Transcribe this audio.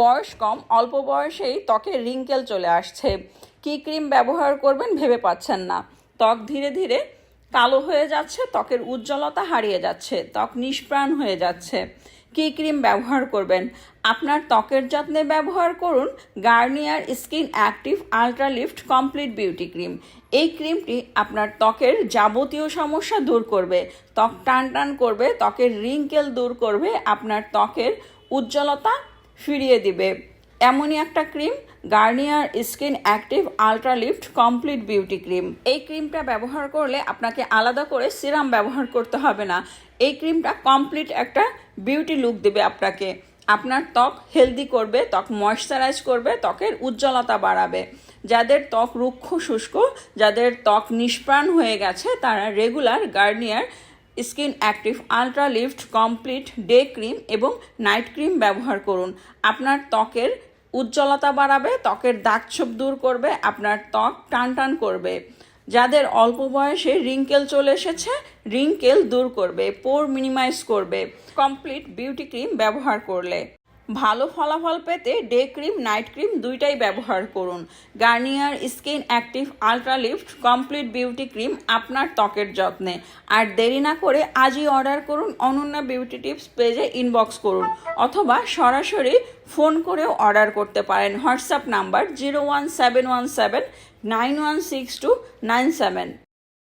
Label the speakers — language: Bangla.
Speaker 1: বয়স কম, অল্প বয়সেই ত্বকে রিঙ্কেল চলে আসছে। কী ক্রিম ব্যবহার করবেন ভেবে পাচ্ছেন না। ত্বক ধীরে ধীরে কালো হয়ে যাচ্ছে, ত্বকের উজ্জ্বলতা হারিয়ে যাচ্ছে, ত্বক নিষ্প্রাণ হয়ে যাচ্ছে। কী ক্রিম ব্যবহার করবেন? আপনার ত্বকের যত্নে ব্যবহার করুন Garnier skin active ultra lift complete beauty cream. এই ক্রিমটি আপনার ত্বকের যাবতীয় সমস্যা দূর করবে। ত্বক টান টান করবে, ত্বকের রিঙ্কেল দূর করবে, আপনার ত্বকের উজ্জ্বলতা ফিরিয়ে দিবে। এমনই একটা cream, Garnier skin active ultra lift complete beauty cream. এই ক্রিমটা ব্যবহার করলে আপনাকে আলাদা করে সিরাম ব্যবহার করতে হবে না। এই ক্রিমটা কমপ্লিট একটা বিউটি লুক দেবে আপনাকে। আপনার ত্বক হেলদি করবে, ত্বক ময়শ্চারাইজ করবে, ত্বকের উজ্জ্বলতা বাড়াবে। যাদের ত্বক রুক্ষ শুষ্ক, যাদের ত্বক নিষ্প্রাণ হয়ে গেছে, তারা regular Garnier skin active ultra lift, complete day cream এবং নাইট ক্রিম ব্যবহার করুন। আপনার ত্বকের উজ্জ্বলতা বাড়াবে, ত্বকের দাগছোপ দূর করবে, আপনার ত্বক টান টান করবে। যাদের অল্প বয়সে রিঙ্কেল চলে এসেছে রিঙ্কেল দূর করবে, পোর মিনিমাইজ করবে। কমপ্লিট বিউটি ক্রিম ব্যবহার করলে। ভালো ফলাফল পেতে ডে ক্রিম, নাইট ক্রিম দুইটাই ব্যবহার করুন। Garnier skin active ultra lift complete beauty cream আপনার ত্বকের যত্নে। আর দেরি না করে আজই অর্ডার করুন অনন্যা বিউটি টিপস পেজে ইনবক্স করুন, অথবা সরাসরি ফোন করেও অর্ডার করতে পারেন। WhatsApp number zero one seven one seven nine one six two nine seven.